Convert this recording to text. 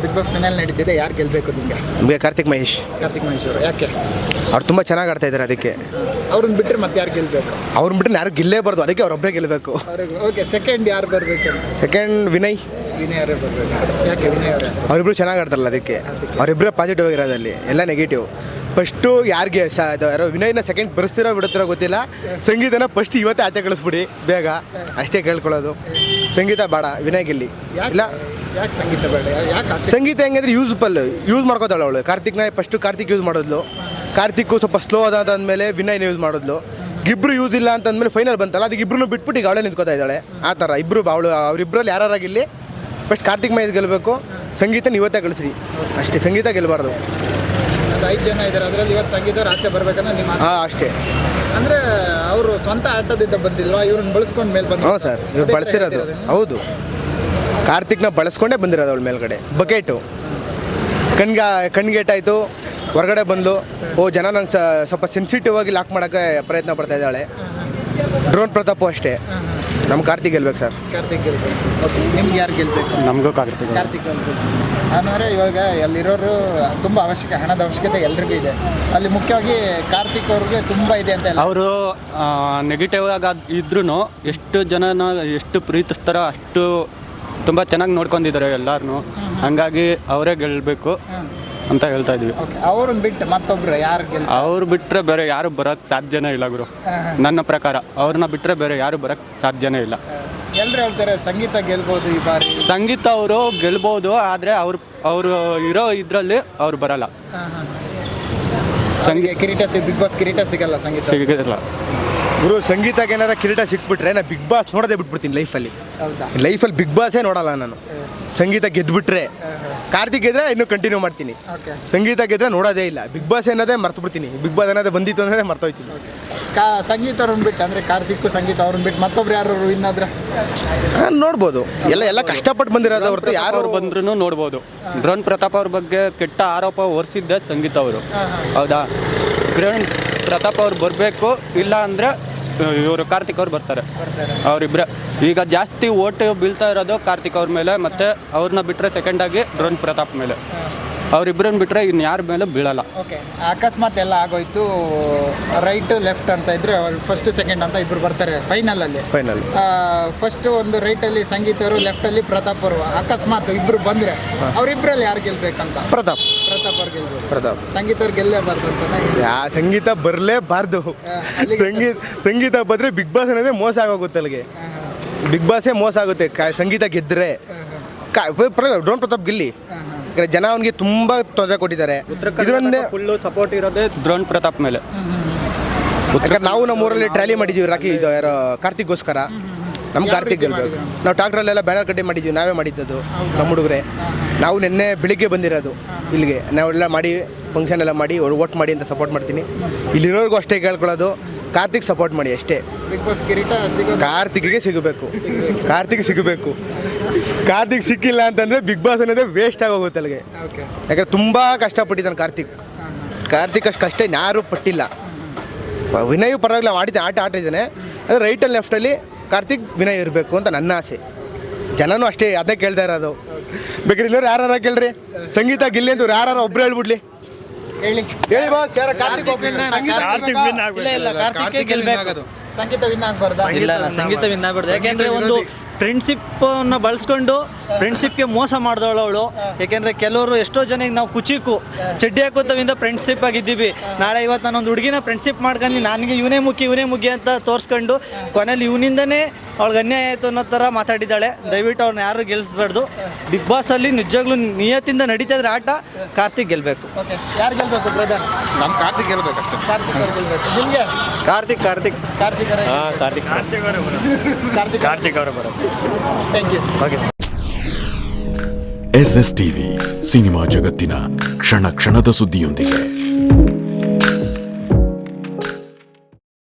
Big boss final ನಡೀತಿದೆ ಯಾರು ಗೆಲ್ಬೇಕು ನಿಮಗೆ? ನಮಗೆ ಕಾರ್ತಿಕ್ ಮಹೇಶ್. ಕಾರ್ತಿಕ್ ಮಹೇಶ್ ಅವರು ಯಾಕೆ? ಅವ್ರು ತುಂಬ ಚೆನ್ನಾಗಿ ಆಡ್ತಾ ಇದ್ದಾರೆ ಅದಕ್ಕೆ. ಅವ್ರನ್ನ ಬಿಟ್ಟರೆ ಮತ್ತೆ ಯಾರು ಗೆಲ್ಬೇಕು? ಅವ್ರನ್ನ ಬಿಟ್ಟರೆ ಯಾರು ಗೆಲ್ಲೇಬಾರ್ದು ಅದಕ್ಕೆ ಅವ್ರೊಬ್ಬರೇ ಗೆಲ್ಲಬೇಕು ಅವ್ರಿಗೆ ಓಕೆ ಸೆಕೆಂಡ್ ಯಾರು ಬರಬೇಕು ಸೆಕೆಂಡ್ ವಿನಯ್. ವಿನಯ್ ಅವರೇ ಬರಬೇಕು. ಯಾಕೆ ವಿನಯ್ ಅವರೇ? ಅವರಿಬ್ರು ಚೆನ್ನಾಗಿ ಆಡ್ತಾರಲ್ಲ ಅದಕ್ಕೆ. ಅವರಿಬ್ಬರೇ ಪಾಸಿಟಿವ್ ಆಗಿರೋದಲ್ಲಿ ಎಲ್ಲ ನೆಗೆಟಿವ್ ಫಸ್ಟು ಯಾರಿಗೆ ಸ ಅದು ಯಾರೋ ವಿನಯ್ನ ಸೆಕೆಂಡ್ ಬರೆಸ್ತಿರೋ ಬಿಡುತ್ತಿರೋ ಗೊತ್ತಿಲ್ಲ. ಸಂಗೀತನ ಫಸ್ಟ್ ಇವತ್ತೇ ಆಚೆ ಕಳಿಸ್ಬಿಡಿ ಬೇಗ. ಅಷ್ಟೇ ಕೇಳ್ಕೊಳ್ಳೋದು. ಸಂಗೀತ ಬೇಡ ವಿನಯ್ ಗೆಲ್ಲಿ. ಇಲ್ಲ. ಯಾಕೆ ಸಂಗೀತ ಬೇಡ? ಯಾಕೆ ಸಂಗೀತ ಹೆಂಗಂದ್ರೆ ಯೂಸ್ಫುಲ್ ಯೂಸ್ ಮಾಡ್ಕೋತಾಳೆ ಅವಳು. ಕಾರ್ತಿಕ್ನ ಫಸ್ಟು ಕಾರ್ತಿಕ್ ಯೂಸ್ ಮಾಡಿದ್ಲು. ಕಾರ್ತಿಕ್ಕು ಸ್ವಲ್ಪ ಸ್ಲೋ ಅದಾದ್ಮೇಲೆ ವಿನಯ್ನ ಯೂಸ್ ಮಾಡಿದ್ಲು. ಇಬ್ರು ಯೂಸ್ ಇಲ್ಲ ಅಂತಂದ್ಮೇಲೆ ಫೈನಲ್ ಬಂತಲ್ಲ ಅದಕ್ಕೆ ಇಬ್ರು ಬಿಟ್ಬಿಟ್ಟು ಈಗ ಅವಳೇ ನಿಂತ್ಕೋತಾ ಇದ್ದಾಳೆ. ಆ ಥರ ಇಬ್ರು ಅವಳು ಅವರಿಬ್ಬರಲ್ಲಿ ಯಾರಾಗಿಲ್ಲಿ ಫಸ್ಟ್ ಕಾರ್ತಿಕ್ ಮೈದ್ ಗೆಲ್ಲಬೇಕು ಸಂಗೀತ ಇವತ್ತೇ ಕಳಿಸ್ರಿ ಅಷ್ಟೇ ಸಂಗೀತ ಗೆಲ್ಲಬಾರ್ದು ಐದು ಜನ ಇದ್ದಾರೆ ಅದರಲ್ಲಿ ಇವತ್ತು ಆಚೆ ಬರ್ಬೇಕನ್ನೋ ನಿಮ್ಮ ಹಾಂ ಅಷ್ಟೇ. ಅಂದ್ರೆ ಅವರು ಸ್ವಂತ ಆಟದಿಂದ ಬಂದಿಲ್ವಾ? ಇವ್ರನ್ನ ಬಳಸ್ಕೊಂಡು ಮೇಲೆ ಬಂದ ಹಾಂ ಸರ್ ಇವ್ರು ಬಳಸಿರೋದು. ಹೌದು. ಕಾರ್ತಿಕ್ನ ಬಳಸ್ಕೊಂಡೇ ಬಂದಿರೋದು ಅವಳ ಮೇಲ್ಗಡೆ. ಬಕೆಟು ಕಣ್ಗೆ ಕಣ್ಗೇಟಾಯಿತು ಹೊರಗಡೆ ಬಂದು ಓ ಜನ ನಂಗೆ ಸ್ವಲ್ಪ ಸೆನ್ಸಿಟಿವ್ ಆಗಿ ಲಾಕ್ ಮಾಡೋಕ್ಕೆ ಪ್ರಯತ್ನ ಪಡ್ತಾ ಇದ್ದಾಳೆ. ಡ್ರೋನ್ ಪ್ರತಾಪು ಅಷ್ಟೇ. ನಮ್ಮ ಕಾರ್ತಿಕ್ ಗೆಲ್ಬೇಕು ಸರ್ ಕಾರ್ತಿಕ್ ಗೆಲ್ಬೇಕು. ಓಕೆ ನಿಮ್ಗೆ ಯಾರು ಗೆಲ್ಬೇಕು? ನಮಗೂ ಕಾರ್ತಿಕ್ ಅಂದರೆ ಇವಾಗ ಅಲ್ಲಿರೋರು ತುಂಬ ಅವಶ್ಯಕ ಹಣದ ಅವಶ್ಯಕತೆ ಎಲ್ರಿಗೂ ಇದೆ. ಅಲ್ಲಿ ಮುಖ್ಯವಾಗಿ ಕಾರ್ತಿಕ್ ಅವ್ರಿಗೆ ತುಂಬ ಇದೆ ಅಂತ ಅವರು ನೆಗೆಟಿವ್ ಆಗಿ ಇದ್ರೂ ಎಷ್ಟು ಜನನ ಎಷ್ಟು ಪ್ರೀತಿಸ್ತಾರೋ ಅಷ್ಟು ತುಂಬ ಚೆನ್ನಾಗಿ ನೋಡ್ಕೊಂಡಿದ್ದಾರೆ ಎಲ್ಲಾರನು. ಹಂಗಾಗಿ ಅವರೇ ಗೆಲ್ಲಬೇಕು ಅಂತ ಹೇಳ್ತಾ ಇದೀವಿ ಅವ್ರನ್ನ ಬಿಟ್ಟು ಮತ್ತೊಬ್ರು ಯಾರು ಗೆಲ್ ಅವ್ರು ಬಿಟ್ಟರೆ ಬೇರೆ ಯಾರು ಬರೋಕ್ಕೆ ಸಾಧ್ಯನೇ ಇಲ್ಲ ಗುರು. ನನ್ನ ಪ್ರಕಾರ ಅವ್ರನ್ನ ಬಿಟ್ಟರೆ ಬೇರೆ ಯಾರು ಬರೋಕ್ಕೆ ಸಾಧ್ಯನೇ ಇಲ್ಲ. ಎಲ್ಲರೂ ಹೇಳ್ತಾರೆ ಸಂಗೀತ ಗೆಲ್ಬೋದು ಈ ಬಾರಿ. ಸಂಗೀತ ಅವರು ಗೆಲ್ಬೋದು ಆದರೆ ಅವ್ರು ಅವರು ಇರೋ ಇದರಲ್ಲಿ ಅವ್ರು ಬರಲ್ಲ. ಸಂಗೀತ ಸಂಗೀತ ಕಿರೀಟ ಸಿಗ್ ಬಿಗ್ ಬಾಸ್ ಕಿರೀಟ ಸಿಗಲ್ಲ ಸಂಗೀತ. ಸಿಗಲ್ಲ ಗುರು ಸಂಗೀತಕ್ಕೆ ಏನಾರ ಕಿರೀಟ ಸಿಕ್ಬಿಟ್ರೆ ನಾನು ಬಿಗ್ ಬಾಸ್ ನೋಡೋದೇ ಬಿಟ್ಬಿಡ್ತೀನಿ ಲೈಫಲ್ಲಿ ಹೌದಾ? ಲೈಫಲ್ಲಿ ಬಿಗ್ ಬಾಸೇ ನೋಡಲ್ಲ ನಾನು. ಸಂಗೀತ ಗೆದ್ಬಿಟ್ರೆ ಕಾರ್ತಿಕ್ ಗೆದ್ರೆ ಇನ್ನೂ ಕಂಟಿನ್ಯೂ ಮಾಡ್ತೀನಿ. ಓಕೆ ಸಂಗೀತ ಗೆದ್ರೆ ನೋಡೋದೇ ಇಲ್ಲ. ಬಿಗ್ ಬಾಸ್ ಅನ್ನೋದೇ ಮರ್ತು ಬಿಡ್ತೀನಿ. ಬಿಗ್ ಬಾಸ್ ಅನ್ನೋದೇ ಬಂದಿತ್ತು ಅನ್ನೋದೇ ಮರ್ತೋಯ್ತೀನಿ ಕಾ ಸಂಗೀತ ಅವ್ರನ್ನ ಬಿಟ್ಟು ಅಂದರೆ ಕಾರ್ತಿಕ್ ಸಂಗೀತ ಅವ್ರನ್ನ ಬಿಟ್ಟು ಮತ್ತೊಬ್ರು ಯಾರು ಇನ್ನಾದ್ರೆ ನೋಡ್ಬೋದು. ಎಲ್ಲ ಎಲ್ಲ ಕಷ್ಟಪಟ್ಟು ಬಂದಿರೋದು ಹೊರತು ಯಾರು ಅವ್ರು ಬಂದ್ರೂ ನೋಡ್ಬೋದು. ಡ್ರೋನ್ ಪ್ರತಾಪ್ ಅವ್ರ ಬಗ್ಗೆ ಕೆಟ್ಟ ಆರೋಪ ಹೊರಿಸಿದ್ದೆ ಸಂಗೀತ ಅವರು. ಹೌದಾ? ಡ್ರೋನ್ ಪ್ರತಾಪ್ ಅವ್ರು ಬರಬೇಕು ಇಲ್ಲ ಅಂದರೆ ಇವರು ಕಾರ್ತಿಕ್ ಅವ್ರು ಬರ್ತಾರೆ. ಅವರಿಬ್ಬರೇ ಈಗ ಜಾಸ್ತಿ ಓಟ್ ಬೀಳ್ತಾ ಇರೋದು ಕಾರ್ತಿಕ್ ಅವ್ರ ಮೇಲೆ, ಮತ್ತೆ ಅವ್ರನ್ನ ಬಿಟ್ಟರೆ ಸೆಕೆಂಡಾಗಿ ಡ್ರೋನ್ ಪ್ರತಾಪ್ ಮೇಲೆ. ಅವರಿಬ್ಬರನ್ನ ಬಿಟ್ಟರೆ ಇನ್ನು ಯಾರ ಮೇಲೆ ಬೀಳಲ್ಲ. ಓಕೆ ಅಕಸ್ಮಾತ್ ಎಲ್ಲ ಆಗೋಯ್ತು. ರೈಟ್ ಲೆಫ್ಟ್ ಅಂತ ಇದ್ರೆ ಫಸ್ಟ್ ಸೆಕೆಂಡ್ ಅಂತ ಇಬ್ರು ಬರ್ತಾರೆ ಫೈನಲ್ ಅಲ್ಲಿ. ಫೈನಲ್ ಫಸ್ಟ್ ಒಂದು ರೈಟ್ ಅಲ್ಲಿ ಸಂಗೀತ ಅವರು ಲೆಫ್ಟ್ ಅಲ್ಲಿ ಪ್ರತಾಪ್ ಅವರು. ಅಕಸ್ಮಾತ್ ಇಬ್ರು ಬಂದ್ರೆ ಅವ್ರಿಬ್ರಲ್ಲಿ ಯಾರು ಗೆಲ್ಬೇಕಂತ? ಪ್ರತಾಪ್. ಪ್ರತಾಪ್ ಅವ್ರು ಗೆಲ್ಬೇಕು ಪ್ರತಾಪ್. ಸಂಗೀತ ಅವ್ರು ಗೆಲ್ಲೇಬಾರ್ದು ಅಂತ ಯಾ ಸಂಗೀತ ಬರಲೇಬಾರ್ದು. ಸಂಗೀತ ಸಂಗೀತ ಬಂದ್ರೆ ಬಿಗ್ ಬಾಸ್ ಅನ್ನೋದೇ ಮೋಸ ಆಗೋಗುತ್ತೆ ಅಲ್ಲಿಗೆ. ಬಿಗ್ ಬಾಸೇ ಮೋಸ ಆಗುತ್ತೆ. ಸಂಗೀತ ಗೆದ್ದರೆ ಡೋಂಟ್ ಪ್ರತಾಪ್ ಗೆಲ್ಲಿ. ಜನ ಅವನಿಗೆ ತುಂಬ ತೊಂದರೆ ಕೊಟ್ಟಿದ್ದಾರೆ. ಇದರೊಂದೇ ಫುಲ್ಲು ಸಪೋರ್ಟ್ ಇರೋದೇ ದ್ರೋಣ್ ಪ್ರತಾಪ್ ಮೇಲೆ. ಯಾಕಂದ್ರೆ ನಾವು ನಮ್ಮ ಊರಲ್ಲಿ ಟ್ರ್ಯಾಲಿ ಮಾಡಿದ್ದೀವಿ ರಾಕಿ ಇದು ಯಾರೋ ಕಾರ್ತಿಕ್ಗೋಸ್ಕರ. ನಮ್ಮ ಕಾರ್ತಿಕ್ ಗೆಲ್ಬೇಕು ನಾವು ಟ್ರಾಕ್ಟ್ರಲ್ಲೆಲ್ಲ ಬ್ಯಾನರ್ ಕಟ್ಟಿ ಮಾಡಿದ್ದೀವಿ ನಾವೇ ಮಾಡಿದ್ದದು ನಮ್ಮ ಹುಡುಗರೆ. ನಾವು ನಿನ್ನೆ ಬೆಳಿಗ್ಗೆ ಬಂದಿರೋದು ಇಲ್ಲಿಗೆ. ನಾವೆಲ್ಲ ಮಾಡಿ ಫಂಕ್ಷನ್ ಎಲ್ಲ ಮಾಡಿ ಓಟ್ ಮಾಡಿ ಅಂತ ಸಪೋರ್ಟ್ ಮಾಡ್ತೀನಿ. ಇಲ್ಲಿರೋರಿಗೂ ಅಷ್ಟೇ ಕೇಳ್ಕೊಳ್ಳೋದು. ಕಾರ್ತಿಕ್ ಸಪೋರ್ಟ್ ಮಾಡಿ ಅಷ್ಟೇ. ಬಿಗ್ ಬಾಸ್ ಕಿರೀಟ ಸಿಗೋದು ಕಾರ್ತಿಕ್ಗೆ ಸಿಗಬೇಕು. ಕಾರ್ತಿಕ್ ಸಿಗಬೇಕು. ಕಾರ್ತಿಕ್ ಸಿಕ್ಕಿಲ್ಲ ಅಂತಂದರೆ ಬಿಗ್ ಬಾಸ್ ಅನ್ನೋದೇ ವೇಸ್ಟ್ ಆಗೋಗುತ್ತೆ ಅಲ್ಲಿಗೆ. ಓಕೆ ಯಾಕಂದ್ರೆ ತುಂಬ ಕಷ್ಟಪಟ್ಟಿದ್ದಾನೆ ಕಾರ್ತಿಕ್. ಕಾರ್ತಿಕ್ ಅಷ್ಟು ಕಷ್ಟ ಯಾರು ಪಟ್ಟಿಲ್ಲ. ವಿನಯ್ ಪರವಾಗಿಲ್ಲ ಆಡಿದ ಆಟ ಆಡಿದ್ದಾನೆ ಅದು ರೈಟ್ ಆ್ಯಂಡ್ ಲೆಫ್ಟಲ್ಲಿ ಕಾರ್ತಿಕ್ ವಿನಯ್ ಇರಬೇಕು ಅಂತ ನನ್ನ ಆಸೆ. ಜನನೂ ಅಷ್ಟೇ ಅದೇ ಕೇಳ್ತಾ ಇರೋದು. ಬೇಕಾದ್ರೆ ಇಲ್ಲವ್ರು ಯಾರು ಕೇಳ್ರಿ? ಸಂಗೀತ ಗಿಲ್ಲಿ ಅಂತ ಯಾರು ಒಬ್ರು ಹೇಳ್ಬಿಡ್ಲಿ. ಹೇಳಿ. ಹೇಳಿ ಬಾಸ್ ಯಾರ ಕಾರ್ತಿಕ್ ಇಲ್ಲ ಇಲ್ಲ ಕಾರ್ತಿಕ್ ಗೆಲ್ಬೇಕು. ಸಂಗೀತ ವಿನ್ ಆಗ್ಬಾರ್ದಾ ಇಲ್ಲ ಇಲ್ಲ ಸಂಗೀತ ವಿನ್ ಆಗ್ಬಾರ್ದು ಯಾಕೆಂದ್ರೆ ಒಂದು ಫ್ರೆಂಡ್ಶಿಪ್ ಅನ್ನ ಬಳಸ್ಕೊಂಡು ಫ್ರೆಂಡ್ಶಿಪ್ಗೆ ಮೋಸ ಮಾಡಿದವಳು ಅವಳು. ಯಾಕೆಂದ್ರೆ ಕೆಲವರು ಎಷ್ಟೋ ಜನಕ್ಕೆ ನಾವು ಕುಚಿಕು ಚಡ್ಡಿ ಹಾಕೋತವಿಂದ ಫ್ರೆಂಡ್ಶಿಪ್ ಆಗಿದ್ದೀವಿ. ನಾಳೆ ಇವತ್ತು ನಾನೊಂದು ಹುಡುಗಿನ ಫ್ರೆಂಡ್ಶಿಪ್ ಮಾಡ್ಕೊಂಡು ನನಗೆ ಇವನೇ ಮುಖಿ ಇವನೇ ಮುಖ್ಯ ಅಂತ ತೋರಿಸ್ಕೊಂಡು ಕೊನೆಯಲ್ಲಿ ಇವನಿಂದನೇ ಅವಳಿಗೆ ಅನ್ಯಾಯ ಆಯಿತು ಅನ್ನೋ ಥರ ಮಾತಾಡಿದ್ದಾಳೆ. ದಯವಿಟ್ಟು ಅವ್ರನ್ನ ಯಾರು ಗೆಲ್ಲಿಸ್ಬಾರ್ದು ಬಿಗ್ ಬಾಸಲ್ಲಿ ನಿಜವಾಗ್ಲೂ ನಿಯತ್ತಿಂದ ನಡೀತಾ ಇದ್ರೆ ಆಟ ಕಾರ್ತಿಕ್ ಗೆಲ್ಲಬೇಕು ಓಕೆ ಯಾರು ಗೆಲ್ಬೇಕು ಬ್ರದರ್ ನಮ್ಮ ಕಾರ್ತಿಕ್ ಗೆಲ್ಲಬೇಕು ಕಾರ್ತಿಕ್ ಗೆಲ್ಲಬೇಕು ಗೆಲ್ಬೇಕು. ನಿಮಗೆ? ಕಾರ್ತಿಕ್ ಕಾರ್ತಿಕ್. ಕಾರ್ತಿಕ್ ಅವರೇ. ಹಾಂ ಕಾರ್ತಿಕ್. ಕಾರ್ತಿಕ್ ಕಾರ್ತಿಕ್ ಅವರು. ಬರೋದು. Thank you S S TV cinema ಜಗತ್ತಿನ ಕ್ಷಣ ಕ್ಷಣದ ಸುದ್ದಿಯೊಂದಿಗೆ.